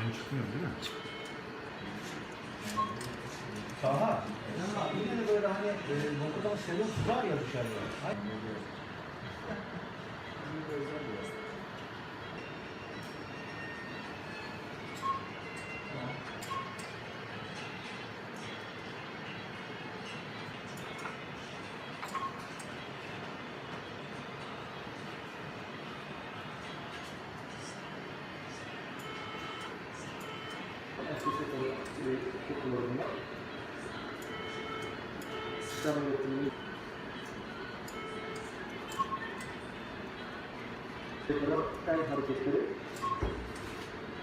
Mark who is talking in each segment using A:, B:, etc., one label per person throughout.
A: Ben
B: çıkmıyorum değil mi?
A: Taha. Yine de böyle hani e, noktadan serum tutar ya dışarıya. Ay-
C: Sistem üretimini el hareketleri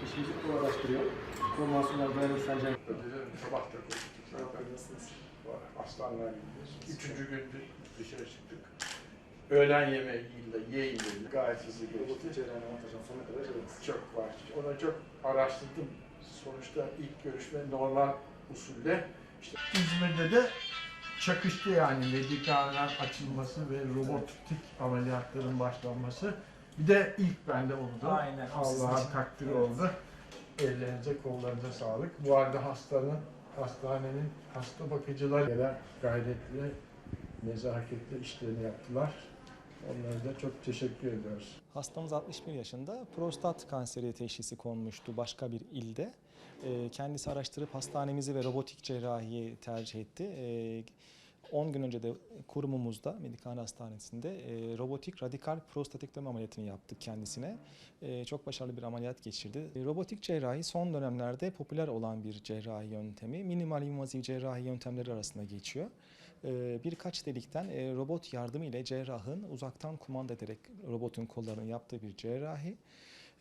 C: işimizi kolaylaştırıyor. Formasyonlar dayanıksal cenk.
D: Sabah da. Var, Hastaneler gidiyoruz. Üçüncü gün dışarı çıktık. Öğlen yemeği yiyin yiyin. Gayet hızlı geçti.
C: çalışıyoruz.
D: Çok var. Ona çok araştırdım. Sonuçta ilk görüşme normal usulle. İşte İzmir'de de çakıştı yani medikaller açılması ve robotik ameliyatların başlanması. Bir de ilk bende oldu.
A: Aynen, için.
D: takdiri oldu. Ellerinize kollarınıza sağlık. Bu arada hastanın, hastanenin hasta bakıcılar gelen gayretli, nezaketli işlerini yaptılar. Onlara da çok teşekkür ediyoruz.
E: Hastamız 61 yaşında. Prostat kanseri teşhisi konmuştu başka bir ilde. Ee, Kendisi araştırıp hastanemizi ve robotik cerrahiyi tercih etti. Ee, 10 gün önce de kurumumuzda, Medikane Hastanesi'nde e, robotik radikal prostatektomi ameliyatını yaptık kendisine. E, Çok başarılı bir ameliyat geçirdi. E, Robotik cerrahi son dönemlerde popüler olan bir cerrahi yöntemi. Minimal invaziv cerrahi yöntemleri arasında geçiyor. E, Birkaç delikten e, robot yardımı ile cerrahın uzaktan kumanda ederek robotun kollarını yaptığı bir cerrahi.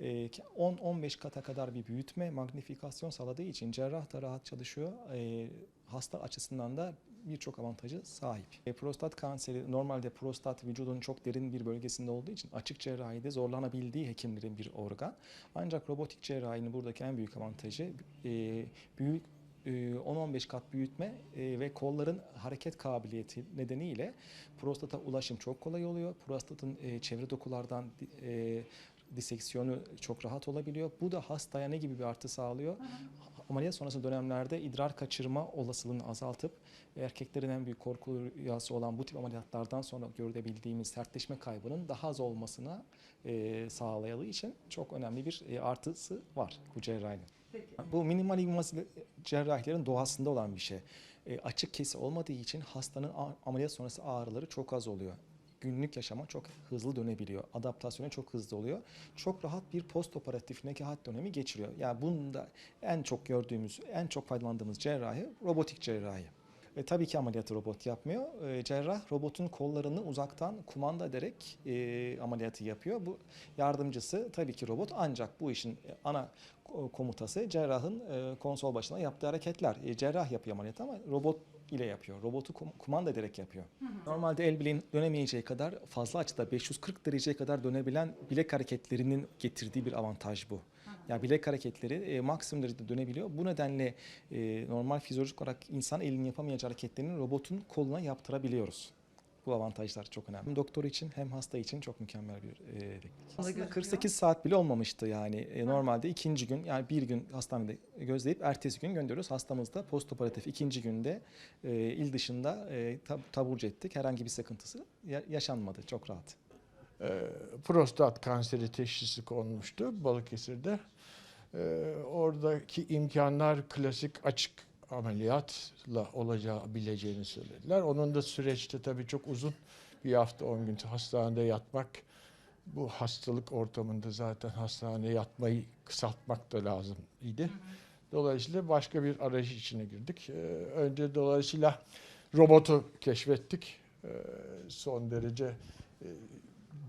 E: E, 10-15 kata kadar bir büyütme, magnifikasyon sağladığı için cerrah da rahat çalışıyor. E, Hasta açısından da birçok avantajı sahip. E, prostat kanseri normalde prostat vücudun çok derin bir bölgesinde olduğu için açık cerrahide zorlanabildiği hekimlerin bir organ. Ancak robotik cerrahinin buradaki en büyük avantajı e, büyük e, 10-15 kat büyütme e, ve kolların hareket kabiliyeti nedeniyle prostata ulaşım çok kolay oluyor. Prostatın e, çevre dokulardan e, diseksiyonu çok rahat olabiliyor. Bu da hastaya ne gibi bir artı sağlıyor? Ameliyat sonrası dönemlerde idrar kaçırma olasılığını azaltıp erkeklerin en büyük korku rüyası olan bu tip ameliyatlardan sonra görebildiğimiz sertleşme kaybının daha az olmasına e, sağlayalı için çok önemli bir e, artısı var bu cerrahinin. Bu minimal invaziv cerrahilerin doğasında olan bir şey. E, açık kesi olmadığı için hastanın ameliyat sonrası ağrıları çok az oluyor. Günlük yaşama çok hızlı dönebiliyor. Adaptasyonu çok hızlı oluyor. Çok rahat bir postoperatif nekahat dönemi geçiriyor. Yani bunda en çok gördüğümüz, en çok faydalandığımız cerrahi robotik cerrahi. E, tabii ki ameliyatı robot yapmıyor. E, cerrah robotun kollarını uzaktan kumanda ederek e, ameliyatı yapıyor. Bu yardımcısı tabii ki robot ancak bu işin e, ana ko- komutası cerrahın e, konsol başına yaptığı hareketler. E, cerrah yapıyor ameliyatı ama robot ile yapıyor. Robotu kum- kumanda ederek yapıyor. Normalde el bileğin dönemeyeceği kadar fazla açıda 540 dereceye kadar dönebilen bilek hareketlerinin getirdiği bir avantaj bu. Yani bilek hareketleri e, maksimum derecede dönebiliyor. Bu nedenle e, normal fizyolojik olarak insan elinin yapamayacağı hareketlerini robotun koluna yaptırabiliyoruz. Bu avantajlar çok önemli. Hem doktor için hem hasta için çok mükemmel bir e, teknik. 48 saat bile olmamıştı yani. E, normalde ikinci gün yani bir gün hastanede gözleyip ertesi gün gönderiyoruz. Hastamız da postoperatif ikinci günde e, il dışında e, tab- taburcu ettik. Herhangi bir sıkıntısı ya- yaşanmadı. Çok rahat.
D: e, prostat kanseri teşhisi konmuştu Balıkesir'de. E, oradaki imkanlar klasik açık ameliyatla olacağı bileceğini söylediler. Onun da süreçte tabii çok uzun bir hafta 10 gün hastanede yatmak bu hastalık ortamında zaten hastaneye yatmayı kısaltmak da lazım idi. Dolayısıyla başka bir arayış içine girdik. E, önce dolayısıyla robotu keşfettik. E, son derece e,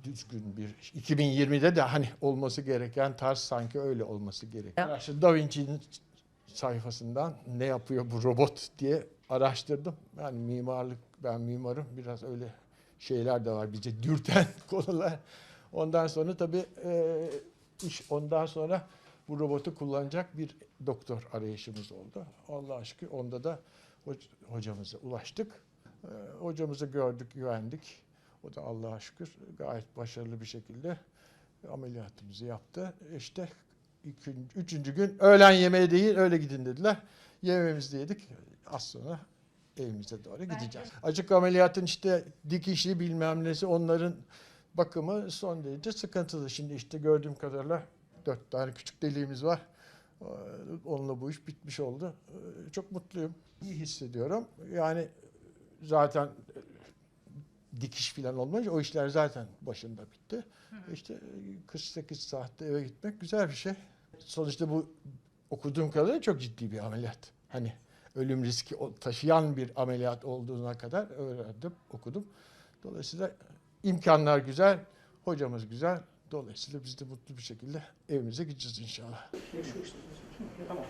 D: düzgün bir 2020'de de hani olması gereken tarz sanki öyle olması gerekiyor. İşte Da Vinci'nin sayfasından ne yapıyor bu robot diye araştırdım. Yani mimarlık ben mimarım biraz öyle şeyler de var bize dürten konular. Ondan sonra tabii e, iş ondan sonra bu robotu kullanacak bir doktor arayışımız oldu. Allah şükür onda da hoc- hocamıza ulaştık. E, hocamızı gördük, güvendik. O da Allah'a şükür gayet başarılı bir şekilde ameliyatımızı yaptı. İşte ikinci, üçüncü gün öğlen yemeği değil öyle gidin dediler. Yemeğimizi yedik. Az sonra evimize doğru gideceğiz. Açık ameliyatın işte dikişi bilmem nesi onların bakımı son derece sıkıntılı. Şimdi işte gördüğüm kadarıyla dört tane küçük deliğimiz var. Onunla bu iş bitmiş oldu. Çok mutluyum. İyi hissediyorum. Yani zaten dikiş falan olmayınca o işler zaten başında bitti. Hı. İşte e, 48 saatte eve gitmek güzel bir şey. Sonuçta bu okuduğum kadarıyla çok ciddi bir ameliyat. Hani ölüm riski taşıyan bir ameliyat olduğuna kadar öğrendim, okudum. Dolayısıyla imkanlar güzel, hocamız güzel. Dolayısıyla biz de mutlu bir şekilde evimize gideceğiz inşallah.
C: Tamam.